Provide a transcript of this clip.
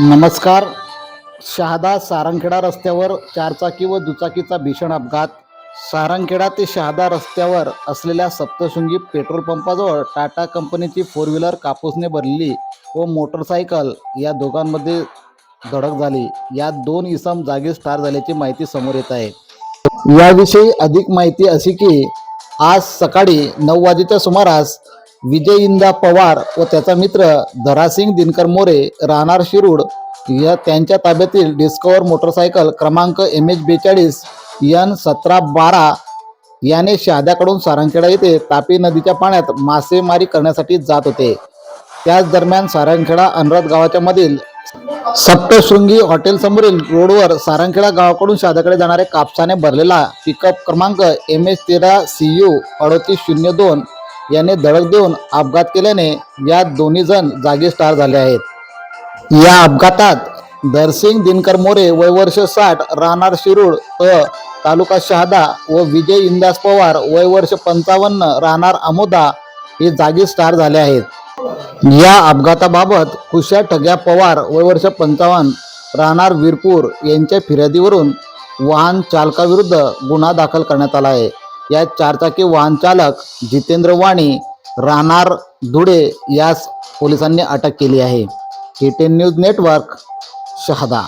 नमस्कार. शहादा सारंगखेडा रस्त्यावर चारचाकी व दुचाकीचा भीषण अपघात. सारंगखेडा ते शहादा रस्त्यावर असलेल्या सप्तशृंगी पेट्रोल पंपाजवळ टाटा कंपनीची फोर व्हीलर कापूसने भरलेली व मोटरसायकल या दोघांमध्ये धडक झाली. यात दोन इसम जागीच ठार झाल्याची माहिती समोर येत आहे. याविषयी अधिक माहिती अशी की आज सकाळी नऊ वाजेच्या सुमारास विजय इंदा पवार व त्याचा मित्र धरासिंग दिनकर मोरे राहणार शिरूड या त्यांच्या ताब्यातील डिस्कवर मोटरसायकल क्रमांक एम एच बेचाळीस यन सतरा बारा याने शहाद्याकडून सारंगखेडा येथे तापी नदीच्या पाण्यात मासेमारी करण्यासाठी जात होते. त्याच दरम्यान सारंगखेडा अनुराध गावाच्या मधील सप्तशृंगी हॉटेल समोरील रोडवर सारंगखेडा गावाकडून शहाद्याकडे जाणारे कापसाने भरलेला पिकअप क्रमांक एम एच तेरा सी यू अडतीस शून्य दोन याने धडक देऊन अपघात केल्याने या दोन्ही जण जागीच ठार झाले आहेत. या अपघातात दरसिंग दिनकर मोरे वय वर्ष साठ राहणार शिरूड अ तालुका शहादा व विजय इंदास पवार वय वर्ष पंचावन्न राहणार अमोदा हे जागीच ठार झाले आहेत. या अपघाताबाबत खुशा ठग्या पवार वय वर्ष पंचावन्न राहणार वीरपूर यांच्या फिर्यादीवरून वाहन चालकाविरुद्ध गुन्हा दाखल करण्यात आला आहे. या चारचाकी वाहन चालक जितेंद्र वाणी राहणार धुळे यास पोलिसांनी अटक केली आहे. K ten news network Shahada.